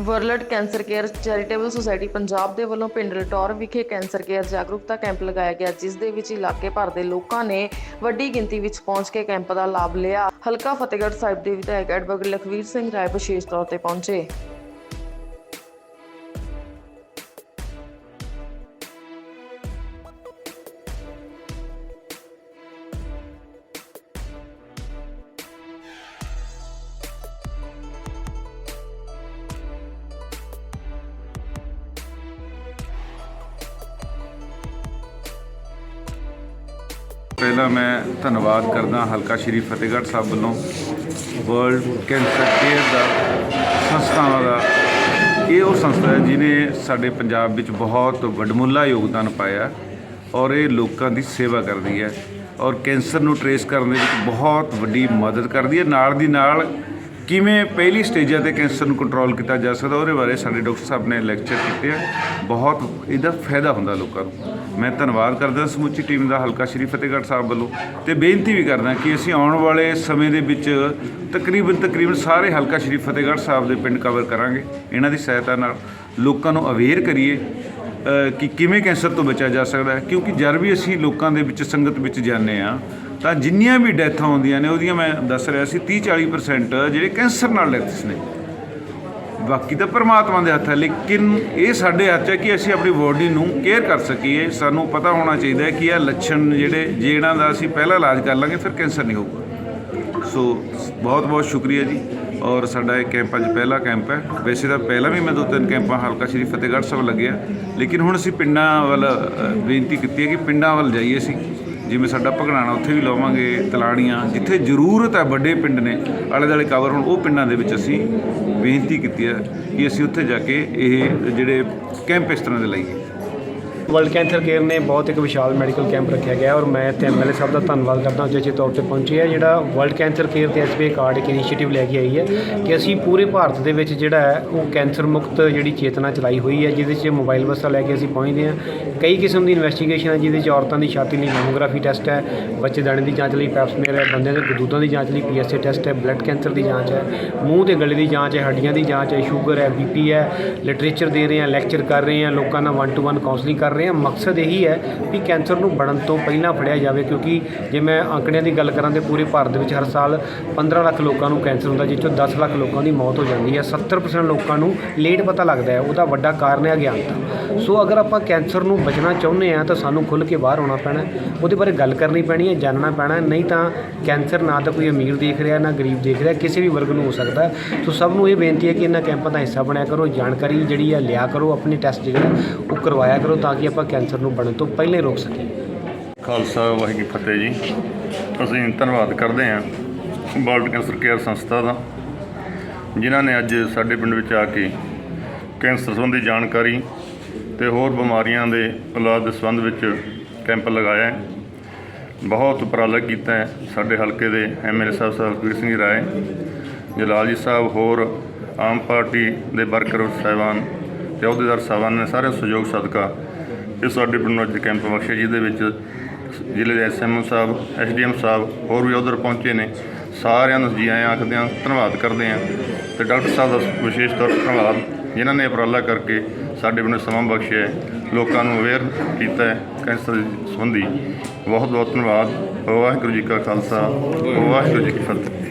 World cancer care charitable society Punjab ਦੇ ਵੱਲੋਂ ਪਿੰਡ ਲਟੌਰ ਵਿਖੇ ਕੈਂਸਰ ਕੇਅਰ ਜਾਗਰੂਕਤਾ ਕੈਂਪ ਲਗਾਇਆ ਗਿਆ, ਜਿਸ ਦੇ ਵਿੱਚ ਇਲਾਕੇ ਭਰ ਦੇ ਲੋਕਾਂ ਨੇ ਵੱਡੀ ਗਿਣਤੀ ਵਿੱਚ ਪਹੁੰਚ ਕੇ ਕੈਂਪ ਦਾ ਲਾਭ ਲਿਆ। ਹਲਕਾ ਫਤਿਹਗੜ੍ਹ ਸਾਹਿਬ ਦੇ ਵਿਧਾਇਕ ਐਡਵੋਕੇਟ ਲਖਵੀਰ ਸਿੰਘ ਰਾਏ ਵਿਸ਼ੇਸ਼ ਤੌਰ ਤੇ ਪਹੁੰਚੇ। ਪਹਿਲਾਂ ਮੈਂ ਧੰਨਵਾਦ ਕਰਦਾ ਹਲਕਾ ਸ਼੍ਰੀ ਫਤਿਹਗੜ੍ਹ ਸਾਹਿਬ ਵੱਲੋਂ ਵਰਲਡ ਕੈਂਸਰ ਕੇਅਰ ਦਾ, ਸੰਸਥਾਵਾਂ ਦਾ। ਇਹ ਉਹ ਸੰਸਥਾ ਹੈ ਜਿਨੇ ਸਾਡੇ ਪੰਜਾਬ ਵਿੱਚ ਬਹੁਤ ਵੱਡਮੁੱਲਾ ਯੋਗਦਾਨ ਪਾਇਆ ਔਰ ਇਹ ਲੋਕਾਂ ਦੀ ਸੇਵਾ ਕਰਦੀ ਹੈ ਔਰ ਕੈਂਸਰ ਨੂੰ ਟਰੇਸ ਕਰਨ ਦੇ ਵਿੱਚ ਬਹੁਤ ਵੱਡੀ ਮਦਦ ਕਰਦੀ ਹੈ। ਨਾਲ ਦੀ ਨਾਲ ਕਿਵੇਂ ਪਹਿਲੀ ਸਟੇਜਾਂ ਤੇ ਕੈਂਸਰ ਨੂੰ ਕੰਟਰੋਲ ਕੀਤਾ ਜਾ ਸਕਦਾ, ਉਹਦੇ ਬਾਰੇ ਸਾਡੇ ਡਾਕਟਰ ਸਾਹਿਬ ਨੇ ਲੈਕਚਰ ਕੀਤੇ ਆ। ਬਹੁਤ ਇਹਦਾ ਫਾਇਦਾ ਹੁੰਦਾ ਲੋਕਾਂ ਨੂੰ। ਮੈਂ ਧੰਨਵਾਦ ਕਰਦਾ ਸਮੁੱਚੀ ਟੀਮ ਦਾ, ਹਲਕਾ ਸ਼੍ਰੀ ਫਤਿਹਗੜ੍ਹ ਸਾਹਿਬ ਵੱਲੋਂ। ਤੇ ਬੇਨਤੀ ਵੀ ਕਰਦਾ ਕਿ ਅਸੀਂ ਆਉਣ ਵਾਲੇ ਸਮੇਂ ਦੇ ਵਿੱਚ ਤਕਰੀਬਨ ਤਕਰੀਬਨ ਸਾਰੇ ਹਲਕਾ ਸ਼੍ਰੀ ਫਤਿਹਗੜ੍ਹ ਸਾਹਿਬ ਦੇ ਪਿੰਡ ਕਵਰ ਕਰਾਂਗੇ ਇਹਨਾਂ ਦੀ ਸਹਾਇਤਾ ਨਾਲ। ਲੋਕਾਂ ਨੂੰ ਅਵੇਅਰ ਕਰੀਏ ਕਿ ਕਿਵੇਂ ਕੈਂਸਰ ਤੋਂ ਬਚਿਆ ਜਾ ਸਕਦਾ ਹੈ। ਕਿਉਂਕਿ ਜਦ ਵੀ ਅਸੀਂ ਲੋਕਾਂ ਦੇ ਵਿੱਚ ਸੰਗਤ ਵਿੱਚ ਜਾਂਦੇ ਆ ਤਾਂ ਜਿੰਨੀਆਂ ਵੀ ਡੈਥਾਂ ਹੁੰਦੀਆਂ ਨੇ, ਉਹਦੀਆਂ ਮੈਂ ਦੱਸ ਰਿਹਾ ਸੀ 30 40% ਜਿਹੜੇ ਕੈਂਸਰ ਨਾਲ ਡੈਥਸ ਨੇ। ਬਾਕੀ ਤਾਂ ਪਰਮਾਤਮਾ ਦੇ ਹੱਥ ਹੈ ਲੇਕਿਨ ਇਹ ਸਾਡੇ ਹੱਥ ਹੈ ਕਿ ਅਸੀਂ ਆਪਣੀ ਬੋਡੀ ਨੂੰ ਕੇਅਰ ਕਰ ਸਕੀਏ। ਸਾਨੂੰ ਪਤਾ ਹੋਣਾ ਚਾਹੀਦਾ ਹੈ ਕਿ ਇਹ ਲੱਛਣ ਜਿਹੜੇ, ਜੇ ਇਹਨਾਂ ਦਾ ਅਸੀਂ ਪਹਿਲਾਂ ਇਲਾਜ ਕਰ ਲਾਂਗੇ, ਫਿਰ ਕੈਂਸਰ ਨਹੀਂ ਹੋਊਗਾ। ਸੋ, ਬਹੁਤ ਬਹੁਤ ਸ਼ੁਕਰੀਆ ਜੀ। ਔਰ ਸਾਡਾ ਇਹ ਕੈਂਪ ਅੱਜ ਪਹਿਲਾ ਕੈਂਪ ਹੈ। ਵੈਸੇ ਤਾਂ ਪਹਿਲਾਂ ਵੀ ਮੈਂ ਦੋ ਤਿੰਨ ਕੈਂਪਾਂ ਹਲਕਾ ਸ਼੍ਰੀ ਫਤਿਹਗੜ੍ਹ ਸਾਹਿਬ ਲੱਗਿਆ। ਲੇਕਿਨ ਹੁਣ ਅਸੀਂ ਪਿੰਡਾਂ ਵੱਲ ਬੇਨਤੀ ਕੀਤੀ ਹੈ ਕਿ ਪਿੰਡਾਂ ਵੱਲ ਜਾਈਏ ਅਸੀਂ। ਜਿਵੇਂ ਸਾਡਾ ਭਗੜਾਣਾ ਉੱਥੇ ਵੀ ਲਾਵਾਂਗੇ ਤਲਾਣੀਆਂ, ਜਿੱਥੇ ਜ਼ਰੂਰਤ ਹੈ ਵੱਡੇ ਪਿੰਡ ਨੇ, ਆਲੇ ਦੁਆਲੇ ਕਵਰ ਹੋਣ, ਉਹ ਪਿੰਡਾਂ ਦੇ ਵਿੱਚ ਅਸੀਂ ਬੇਨਤੀ ਕੀਤੀ ਹੈ ਕਿ ਅਸੀਂ ਉੱਥੇ ਜਾ ਕੇ ਇਹ ਜਿਹੜੇ ਕੈਂਪ ਇਸ ਤਰ੍ਹਾਂ ਦੇ ਲਾਈਏ। ਵਰਲਡ ਕੈਂਸਰ ਕੇਅਰ ਨੇ ਬਹੁਤ ਇੱਕ ਵਿਸ਼ਾਲ ਮੈਡੀਕਲ ਕੈਂਪ ਰੱਖਿਆ ਗਿਆ ਔਰ ਮੈਂ ਤੇ ਐਮਐਲਏ ਸਾਹਿਬ ਦਾ ਧੰਨਵਾਦ ਕਰਦਾ ਹਾਂ ਜਿਸ ਤੌਰ ਤੇ ਪਹੁੰਚੇ ਆ ਜਿਹੜਾ ਵਰਲਡ ਕੈਂਸਰ ਕੇਅਰ ਤੇ ਐਸਬੀਆਈ ਕਾਰਡ ਇੱਕ ਇਨੀਸ਼ੀਏਟਿਵ ਲੈ ਕੇ ਆਈ ਹੈ ਕਿ ਅਸੀਂ ਪੂਰੇ ਭਾਰਤ ਦੇ ਵਿੱਚ ਜਿਹੜਾ ਹੈ, ਉਹ ਕੈਂਸਰ ਮੁਕਤ ਜਿਹੜੀ ਚੇਤਨਾ ਚਲਾਈ ਹੋਈ ਹੈ, ਜਿਹਦੇ 'ਚ ਮੋਬਾਈਲ ਬੱਸਾਂ ਲੈ ਕੇ ਅਸੀਂ ਪਹੁੰਚਦੇ ਹਾਂ। ਕਈ ਕਿਸਮ ਦੀ ਇਨਵੈਸਟੀਗੇਸ਼ਨ ਹੈ, ਜਿਹਦੇ 'ਚ ਔਰਤਾਂ ਦੀ ਛਾਤੀ ਲਈ ਮੈਮੋਗ੍ਰਾਫੀ ਟੈਸਟ ਹੈ, ਬੱਚੇ ਦਾਣੇ ਦੀ ਜਾਂਚ ਲਈ ਪੈਪਸਮੀਅਰ ਹੈ, ਬੰਦਿਆਂ ਦੇ ਗਦੂਦਾਂ ਦੀ ਜਾਂਚ ਲਈ ਪੀਐਸਏ ਟੈਸਟ ਹੈ ਬਲੱਡ ਕੈਂਸਰ ਦੀ ਜਾਂਚ ਹੈ, ਮੂੰਹ ਤੇ ਗਲੇ ਦੀ ਜਾਂਚ ਹੈ, ਹੱਡੀਆਂ ਦੀ ਜਾਂਚ ਹੈ ਸ਼ੂਗਰ ਹੈ ਬੀਪੀ ਹੈ ਲਿਟਰੇਚਰ ਦੇ ਰਹੇ ਹਾਂ ਲੈਕਚਰ ਕਰ ਰਹੇ ਹਾਂ, ਲੋਕਾਂ ਨਾਲ ਵਨ ਟੂ ਵਨ ਕਾਉਂਸਲਿੰਗ ਕਰ ਰਹੇ ਹਾਂ, ਮਕਸਦ ਇਹੀ ਹੈ ਵੀ ਕੈਂਸਰ ਨੂੰ ਬਣਨ ਤੋਂ ਪਹਿਲਾਂ ਫੜਿਆ ਜਾਵੇ, ਕਿਉਂਕਿ ਜੇ ਮੈਂ ਅੰਕੜਿਆਂ ਦੀ ਗੱਲ ਕਰਾਂ ਤੇ ਪੂਰੇ ਭਾਰਤ ਵਿੱਚ ਹਰ ਸਾਲ 15 ਲੱਖ ਲੋਕਾਂ ਨੂੰ ਕੈਂਸਰ ਹੁੰਦਾ, ਜਿਸ ਚੋਂ 10 ਲੱਖ ਲੋਕਾਂ ਦੀ ਮੌਤ ਹੋ ਜਾਂਦੀ ਹੈ 70% ਲੋਕਾਂ ਨੂੰ ਲੇਟ ਪਤਾ ਲੱਗਦਾ ਹੈ, ਉਹਦਾ ਵੱਡਾ ਕਾਰਨ ਹੈ ਅਗਿਆਨਤਾ। ਸੋ ਅਗਰ ਆਪਾਂ ਕੈਂਸਰ ਨੂੰ ਬਚਣਾ ਚਾਹੁੰਦੇ ਆ ਤਾਂ ਸਾਨੂੰ ਖੁੱਲ੍ਹ ਕੇ ਬਾਹਰ ਆਉਣਾ ਪੈਣਾ ਉਹਦੇ ਬਾਰੇ ਗੱਲ ਕਰਨੀ ਪੈਣੀ ਹੈ ਜਾਣਨਾ ਪੈਣਾ ਨਹੀਂ ਤਾਂ ਕੈਂਸਰ ਨਾ ਤਾਂ ਕੋਈ ਅਮੀਰ ਦੇਖ ਰਿਹਾ, ਨਾ ਗਰੀਬ ਦੇਖ ਰਿਹਾ, ਕਿਸੇ ਵੀ ਵਰਗ ਨੂੰ ਹੋ ਸਕਦਾ ਸੋ ਸਭ ਨੂੰ ਇਹ ਬੇਨਤੀ ਹੈ ਕਿ ਇਹਨਾਂ ਕੈਂਪਾਂ ਦਾ ਹਿੱਸਾ ਬਣਿਆ ਕਰੋ, ਜਾਣਕਾਰੀ ਜਿਹੜੀ ਹੈ ਲਿਆ ਕਰੋ, ਆਪਣੇ ਟੈਸਟ ਜਿਹੜੇ ਉਹ ਕਰਵਾਇਆ ਕਰੋ ਤਾਂ ਕਿ ਆਪਾਂ ਕੈਂਸਰ ਨੂੰ ਬਣਨ ਤੋਂ ਪਹਿਲੇ ਰੋਕ ਸਕੀਏ। ਖਾਲਸਾ, ਵਾਹਿਗੁਰੂ ਫਤਿਹ ਜੀ। ਅਸੀਂ ਧੰਨਵਾਦ ਕਰਦੇ ਹਾਂ ਵਰਲਡ ਕੈਂਸਰ ਕੇਅਰ ਸੰਸਥਾ ਦਾ, ਜਿਨ੍ਹਾਂ ਨੇ ਅੱਜ ਸਾਡੇ ਪਿੰਡ ਵਿੱਚ ਆ ਕੇ ਕੈਂਸਰ ਸੰਬੰਧੀ ਜਾਣਕਾਰੀ ਤੇ ਹੋਰ ਬਿਮਾਰੀਆਂ ਦੇ ਇਲਾਜ ਦੇ ਸੰਬੰਧ ਵਿੱਚ ਕੈਂਪ ਲਗਾਇਆ ਹੈ। ਬਹੁਤ ਉਪਰਾਲਾ ਕੀਤਾ ਹੈ ਸਾਡੇ ਹਲਕੇ ਦੇ ਐਮਐਲਏ ਸਾਹਿਬ ਸਰਬੀਰ ਸਿੰਘ ਰਾਏ, ਜਲਾਲ ਜੀ ਸਾਹਿਬ, ਹੋਰ ਆਮ ਪਾਰਟੀ ਦੇ ਵਰਕਰ ਸਾਹਿਬਾਨ ਤੇ ਅਹੁਦੇਦਾਰ ਸਾਹਿਬਾਨ ਨੇ ਸਾਰੇ ਸਹਿਯੋਗ, ਸਦਕਾ ਇਹ ਸਾਡੇ ਪਿੰਡ ਨੂੰ ਅੱਜ ਕੈਂਪ ਬਖਸ਼ਿਆ, ਜਿਹਦੇ ਵਿੱਚ ਜ਼ਿਲ੍ਹੇ ਦੇ ਐਸਐਮਓ ਸਾਹਿਬ ਐਸਡੀਐਮ ਸਾਹਿਬ ਹੋਰ ਵੀ ਉਧਰ ਪਹੁੰਚੇ ਨੇ। ਸਾਰਿਆਂ ਨੂੰ ਜੀ ਆਇਆਂ ਆਖਦੇ ਹਾਂ, ਧੰਨਵਾਦ ਕਰਦੇ ਹਾਂ। ਤੇ ਡਾਕਟਰ ਸਾਹਿਬ ਦਾ ਵਿਸ਼ੇਸ਼ ਤੌਰ ਤੇ ਧੰਨਵਾਦ, ਜਿਨ੍ਹਾਂ ਨੇ ਉਪਰਾਲਾ ਕਰਕੇ ਸਾਡੇ ਪਿੰਡ ਸਮਾਂ ਬਖਸ਼ਿਆ ਲੋਕਾਂ ਨੂੰ ਅਵੇਅਰ ਕੀਤਾ ਹੈ ਕੈਂਸਰ ਸੰਬੰਧੀ। ਬਹੁਤ ਬਹੁਤ ਧੰਨਵਾਦ। ਵਾਹਿਗੁਰੂ ਜੀ ਕਾ ਖਾਲਸਾ, ਵਾਹਿਗੁਰੂ ਜੀ ਕੀ ਫਤਿਹ।